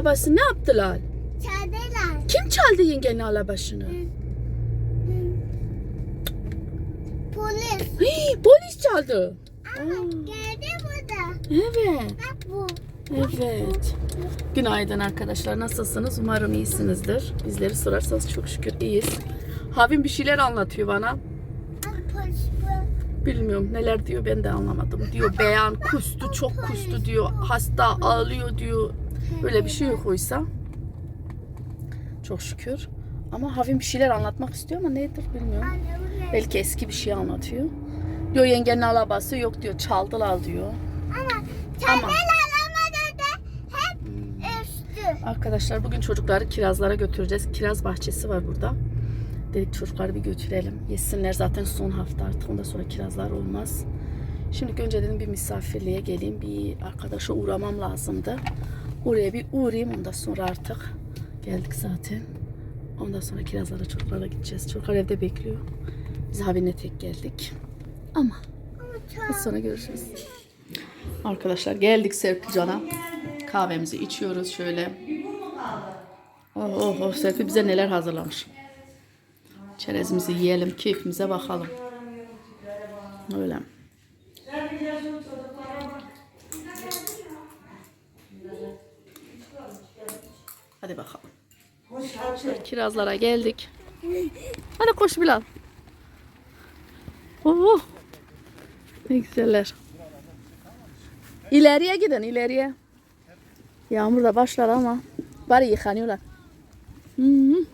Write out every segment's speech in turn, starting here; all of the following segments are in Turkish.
arabası ne yaptılar? Çaldılar. Kim çaldı yengenin arabasını? Polis. Hii, polis çaldı. Ama geldi burada. Evet. Bak bu. Evet. Günaydın arkadaşlar. Nasılsınız? Umarım iyisinizdir. Bizleri sorarsanız çok şükür iyiyiz. Havim bir şeyler anlatıyor bana. Bilmiyorum neler diyor ben de anlamadım. Diyor beyan kustu çok kustu diyor. Hasta ağlıyor diyor. Böyle bir şey yok oysa. Çok şükür. Ama Havim bir şeyler anlatmak istiyor ama nedir bilmiyorum. Anne? Belki eski bir şey anlatıyor. Diyor yengenin arabası yok diyor çaldılar diyor. Ama Ama çaldılar ama da hep üstü. arkadaşlar bugün çocukları kirazlara götüreceğiz. Kiraz bahçesi var burada. Dedik çocukları bir götürelim. Yesinler zaten son hafta artık ondan sonra kirazlar olmaz. Şimdi önce dedim bir misafirliğe geleyim. Bir arkadaşa uğramam lazımdı. Oraya bir uğrayayım ondan sonra artık. Geldik zaten. Ondan sonra kirazlara çocuklara gideceğiz. Çocuklar evde bekliyor. Biz Havin'le tek geldik. Ama Az sonra görüşürüz. Arkadaşlar geldik Serpilcan'a. Kahvemizi içiyoruz şöyle. Oh oh oh Serpil bize neler hazırlamış. Çerezimizi yiyelim, keyfimize bakalım. Öyle. Hadi bakalım. Kirazlara geldik. Hadi koş Bilal. Oh. Ne güzeller. İleriye gidin ileriye. Yağmur da başlar ama bari yıkanıyorlar. -hı.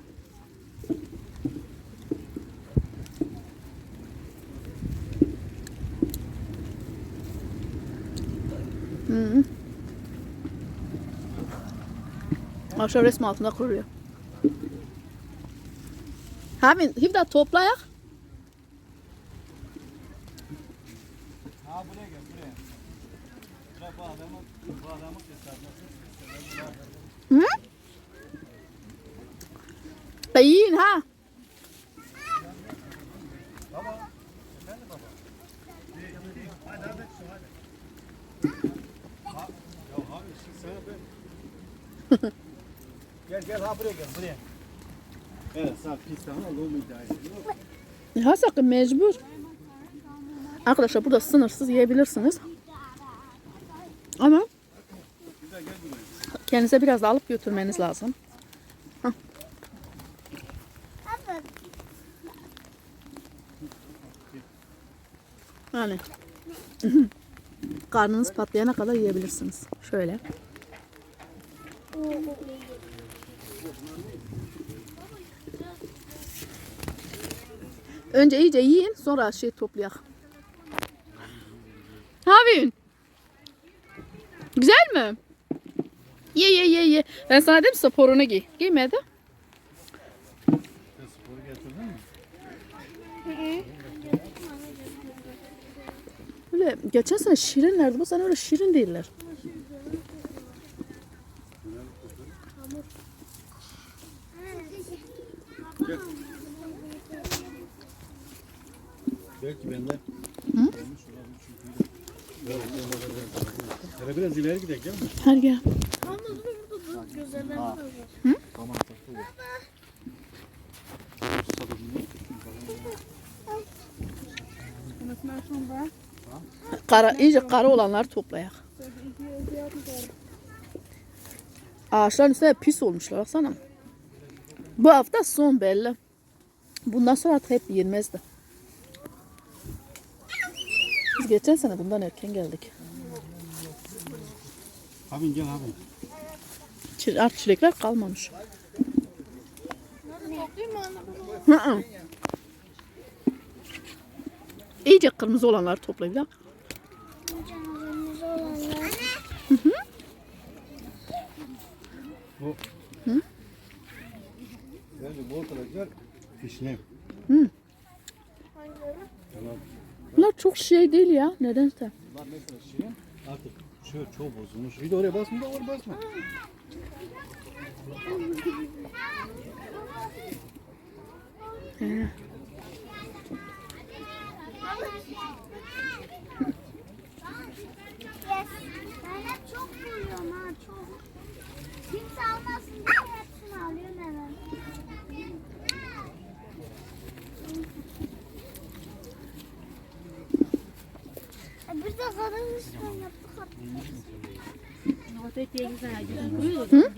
Hı -hı. Akşam resmi altında kuruyor. Havin, hivda toplayak. Ha buraya gel buraya. Bırak bu adamı, bu adamı keser. Hı? Tayin ha. Baba. Efendim baba. Hadi hadi hadi. Ha, ya abi sana ben. Gel gel ha buraya gel buraya. Evet sağ pis tamam mu iddia Ha sakın mecbur. Arkadaşlar burada sınırsız yiyebilirsiniz. Ama kendinize biraz da alıp götürmeniz lazım. Bak. Yani karnınız patlayana kadar yiyebilirsiniz. Şöyle. Önce iyice yiyin sonra şey toplayak. Ne yapıyorsun? Güzel mi? Ye ye ye ye. Ben sana dedim sporunu giy. Giymedi. Sporu getirdin mi? Öyle geçen sene şirinlerdi. Bu sene öyle şirin değiller. Hı? Olabilir çünkü. Evet, Hele biraz ileri gidelim değil mi? Her gel. Tamam takıl. Kara, iyice kara olanları toplayak. Ağaçların üstüne pis olmuşlar baksana. Bu hafta son belli. Bundan sonra artık hep yenmezdi. Biz geçen sene bundan erken geldik. Abi gel abi. Çi- Artık çilekler kalmamış. Hı hı. İyice kırmızı olanları toplayın. bir dakika. Bu. Bence bu ortalıklar fişne. Hı. Tamam. Bunlar çok şey değil ya. Nedense. Bunlar mesela şirin. Artık şu çok bozulmuş. Bir de oraya basma da oraya basma. He. Bir de kadın yaptık artık. Hı?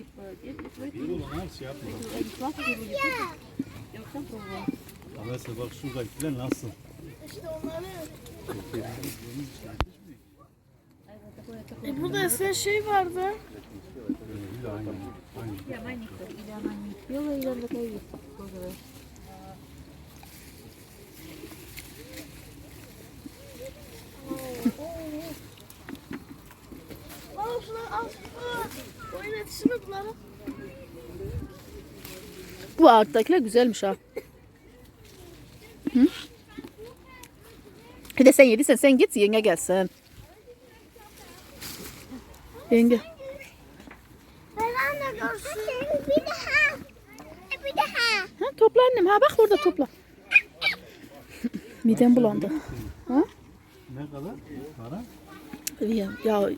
Ama nasıl? İşte onları. E burada esen şey vardı. Я маленькая, или она не пела, или. Oyun yetişimi bunları. Bu ağaçtakiler güzelmiş ha. Hı? Bir de sen yediysen sen git yenge gelsin. Yenge. Ben anne görsün. Bir daha. E, Bir daha. Ha, topla annem. Ha bak orada topla. Midem bulandı. Ha? Ne kadar? Para? Ya, ya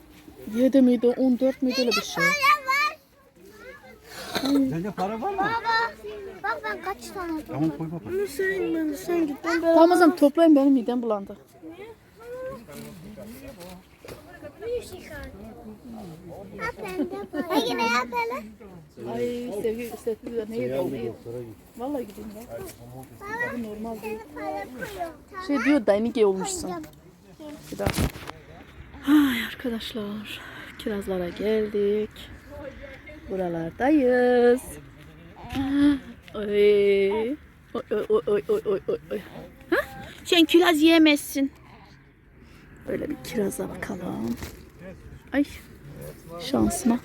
7 miydi 14 miydi öyle bir şey. Sence para var mı? Baba. Bak ben kaç tane Tamam koy baba. Bunu sen ben sen git. Ben Tamam o zaman toplayın benim midem bulandı. Hey yine yap hele. Ay sevgi sevgi ne yedi. Vallahi gideyim ben. Bu normal değil. Şey diyor Dainige olmuşsun. Bir daha. Ay arkadaşlar. Kirazlara geldik. Buralardayız. Oy. Oy oy oy oy oy oy oy. Ha? Sen kiraz yiyemezsin. Böyle bir kiraza bakalım. Ay. Şansıma.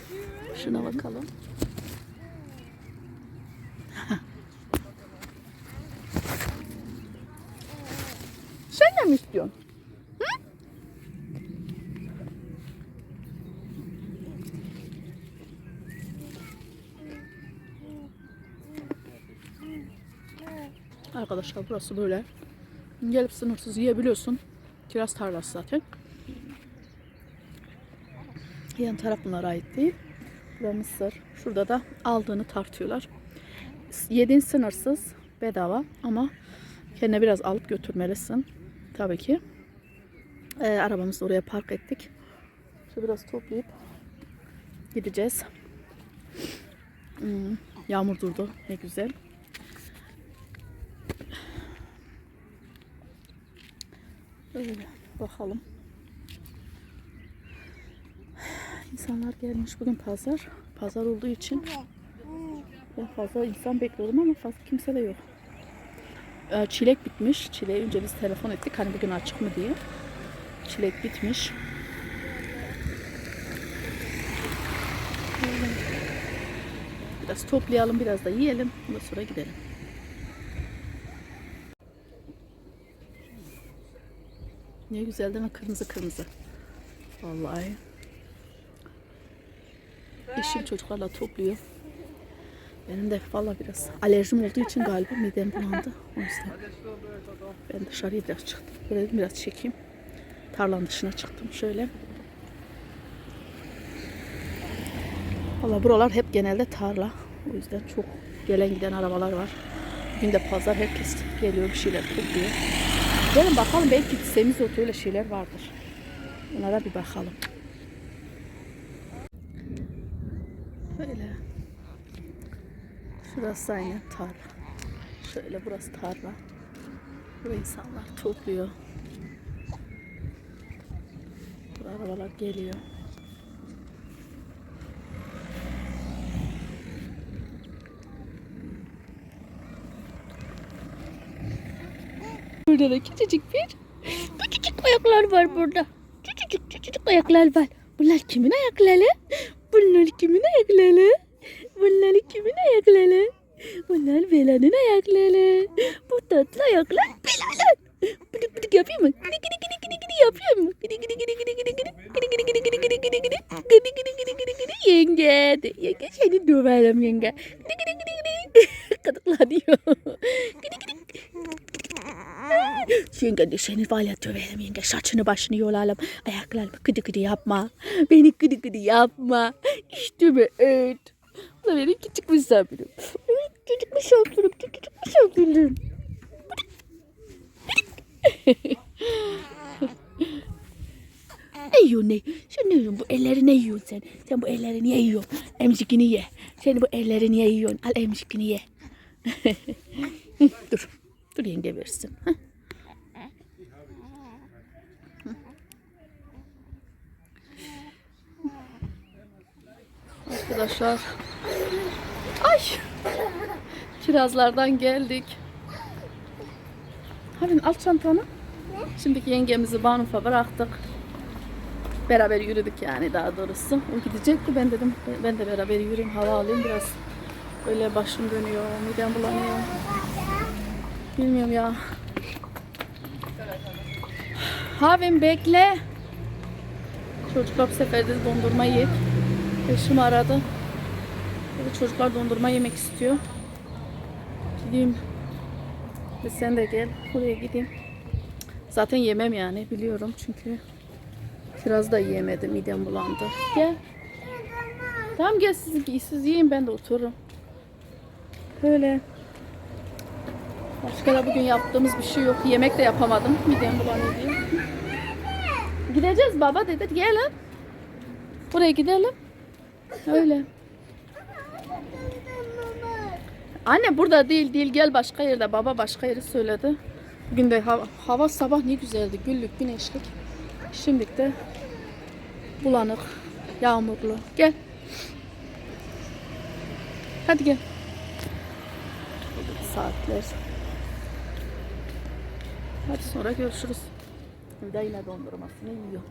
Şuna bakalım. Sen de mi istiyorsun? Arkadaşlar burası böyle. Gelip sınırsız yiyebiliyorsun. Kiraz tarlası zaten. Yan taraf bunlara ait değil. Burada mısır. Şurada da aldığını tartıyorlar. Yediğin sınırsız bedava ama kendine biraz alıp götürmelisin. Tabii ki. Ee, arabamızı oraya park ettik. Şimdi biraz toplayıp gideceğiz. Hmm, yağmur durdu. Ne güzel. Öyle bakalım. İnsanlar gelmiş bugün pazar. Pazar olduğu için ben fazla insan bekliyordum ama fazla kimse de yok. Ee, Çilek bitmiş. Çileği önce biz telefon ettik hani bugün açık mı diye. Çilek bitmiş. Biraz toplayalım, biraz da yiyelim. Ondan sonra gidelim. Ne güzel değil mi? Kırmızı kırmızı. Vallahi. Eşim çocuklarla topluyor. Benim de valla biraz alerjim olduğu için galiba midem bulandı. O yüzden ben dışarıya biraz çıktım. Dedim biraz çekeyim. Tarlanın dışına çıktım şöyle. Valla buralar hep genelde tarla. O yüzden çok gelen giden arabalar var. Bugün de pazar herkes geliyor bir şeyler topluyor. Gelin bakalım belki semizotu öyle şeyler vardır. Bunlara bir bakalım. Böyle. Şurası aynen tarla. Şöyle burası tarla. Burada insanlar topluyor. Burada arabalar geliyor. Burada da küçücük bir küçücük ayaklar var burada. Küçücük küçücük ayaklar var. Bunlar kimin ayakları? Bunlar kimin ayakları? Bunlar kimin ayakları? Bunlar Bela'nın ayakları. Bu tatlı ayaklar Bela'nın. Bıdık bıdık yapayım mı? Gidi gidi gidi gidi gidi yapıyor mu? Gidi gidi gidi gidi gidi gidi gidi gidi gidi gidi gidi gidi gidi gidi gidi gidi yenge yenge seni döverim yenge gidi gidi gidi gidi gıdıkla diyor gidi gidi Yenge düşeni var ya döverim yenge. Saçını başını yolalım. Ayaklarımı kıdı kıdı yapma. Beni kıdı kıdı yapma. İşte mi? Evet. Bu da benim küçük misafirim. Evet küçük misafirim. Küçük misafirim. ne yiyorsun ne? Sen ne yiyorsun? Bu elleri ne yiyorsun sen? Sen bu elleri niye yiyorsun? Emzikini ye. Sen bu elleri niye yiyorsun? Al emzikini ye. Dur. Dur yenge versin. Arkadaşlar. Ay. Kirazlardan geldik. Hadi al çantanı. Şimdiki yengemizi Banufa bıraktık. Beraber yürüdük yani daha doğrusu. O gidecekti. Ben dedim ben de beraber yürüyeyim hava alayım biraz. Öyle başım dönüyor, midem bulanıyor. Bilmiyorum ya. Havim bekle. Çocuklar bu sefer de dondurma yiyip. Eşim aradı. Çocuklar dondurma yemek istiyor. Gideyim. Ve sen de gel. Buraya gideyim. Zaten yemem yani biliyorum çünkü biraz da yiyemedim. Midem bulandı. Gel. Tamam gel siz, siz yiyin ben de otururum. Böyle. Başka bugün yaptığımız bir şey yok. Yemek de yapamadım. Midem bulanıyor diye. Gideceğiz baba dedi. Gelin. Buraya gidelim. Öyle. Anne burada değil değil gel başka yerde. Baba başka yeri söyledi. Bugün de hava, hava sabah ne güzeldi. Güllük, güneşlik. Şimdi de bulanık, yağmurlu. Gel. Hadi gel. Saatler. Hadi sonra görüşürüz. Hülya yine dondurmasını yiyor.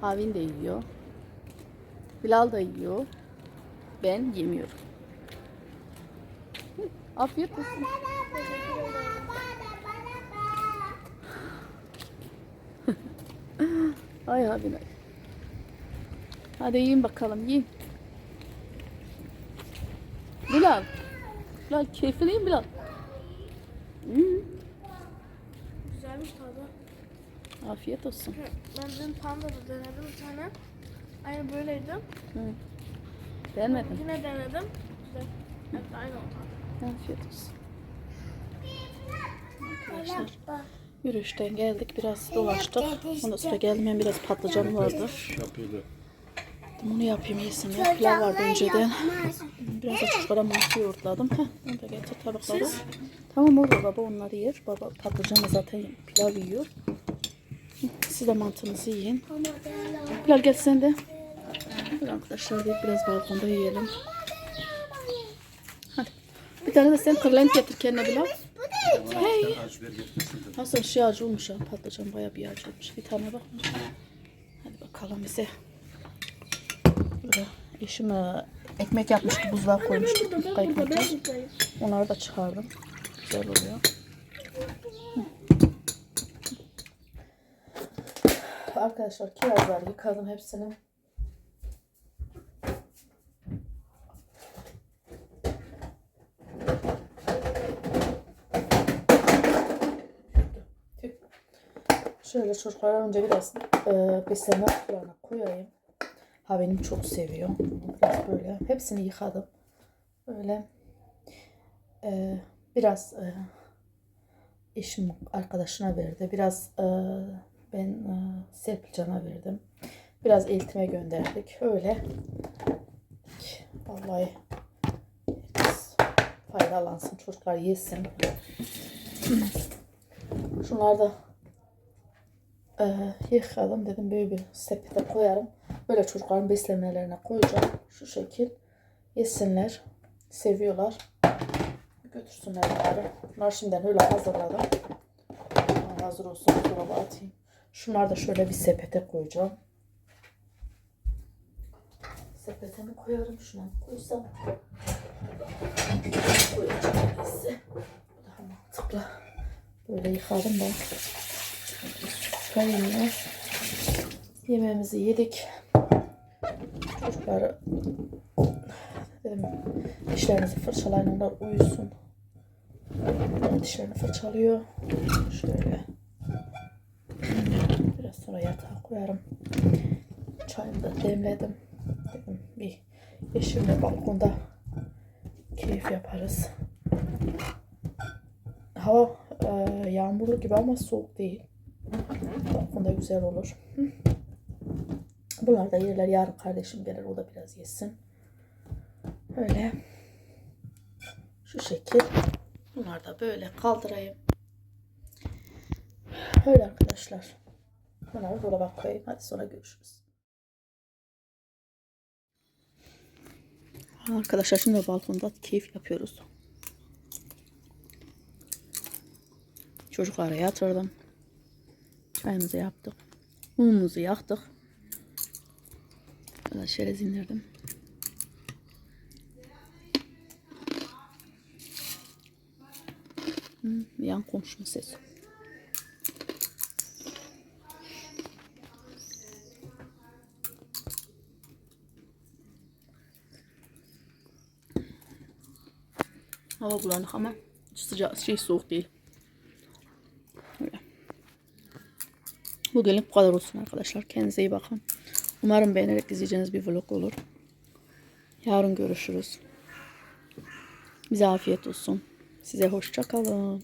Havin de yiyor. Bilal da yiyor. Ben yemiyorum. Afiyet olsun. Ay abin ay. Hadi yiyin bakalım yiyin. Bilal. Bilal keyifliyim Bilal. Hmm, Güzelmiş tadı. Afiyet olsun. Ben dün panda da denedim bir tane. Aynı böyleydi. Hı. Beğenmedin. Yine denedim. Güzel. Evet aynı oldu. Afiyet olsun. Arkadaşlar yürüyüşten geldik biraz dolaştık. Ondan sonra geldim ben biraz patlıcan vardı. Yapıyordu. Bunu yapayım yesinler. Pilav vardı önceden. Biraz da çocuklara mantı yoğurtladım. Heh, onu da getir tabaklara. Tamam orada baba onları yer. Baba patlıcanla zaten pilav yiyor. Siz de mantınızı yiyin. Bilal gel sen de. Dur arkadaşlar bir biraz balkonda yiyelim. Hadi. Bir tane de sen kırlent getir kendine Bilal. Hey. Nasıl şey acı olmuş ha. Patlıcan bayağı bir acı olmuş. Bir tane bak. Hadi bakalım bize. Böyle eşim ekmek yapmıştı buzluğa koymuştu. Ekmekler. Onları da çıkardım. Güzel oluyor. Hı. Arkadaşlar kirazları yıkadım hepsini. Şöyle çocuklara önce biraz e, besleme kutularına koyayım. Ha benim çok seviyor. Biraz böyle. Hepsini yıkadım. Böyle e, biraz e, eşim arkadaşına verdi. Biraz e, ben e, Serpilcan'a verdim. Biraz eltime gönderdik. Öyle. Vallahi faydalansın. Çocuklar yesin. Şunları da e, yıkadım. Dedim böyle bir sepete koyarım. Böyle çocukların beslemelerine koyacağım. Şu şekil. Yesinler. Seviyorlar. Götürsünler bunları. Bunları şimdiden öyle hazırladım. Hazır olsun. Dolaba atayım. Şunları da şöyle bir sepete koyacağım. Sepete mi koyarım? Şuna mı koysam? Koyacağım neyse. Daha mantıklı. Böyle yıkadım ben. Ya. Yemeğimizi yedik. Çocuklar dedim dişlerinizi fırçalayın onlar uyusun. Dişlerini fırçalıyor. Şöyle. Sonra yatağa koyarım. Çayımı da demledim. Dedim bir eşimle balkonda keyif yaparız. Hava e, yağmurlu gibi ama soğuk değil. Balkonda güzel olur. Bunlar da yerler. Yarın kardeşim gelir. O da biraz yesin. Öyle. Şu şekil. Bunlar da böyle kaldırayım. Öyle arkadaşlar. Bunları dolaba koyayım. Hadi sonra görüşürüz. Arkadaşlar şimdi balkonda keyif yapıyoruz. Çocukları yatırdım. Çayımızı yaptık. Unumuzu yaktık. Biraz şerez indirdim. Yan komşumun sesi. Hava bulanık ama sıcak şey soğuk değil. Öyle. Bugünlük bu kadar olsun arkadaşlar. Kendinize iyi bakın. Umarım beğenerek izleyeceğiniz bir vlog olur. Yarın görüşürüz. Bize afiyet olsun. Size hoşça kalın.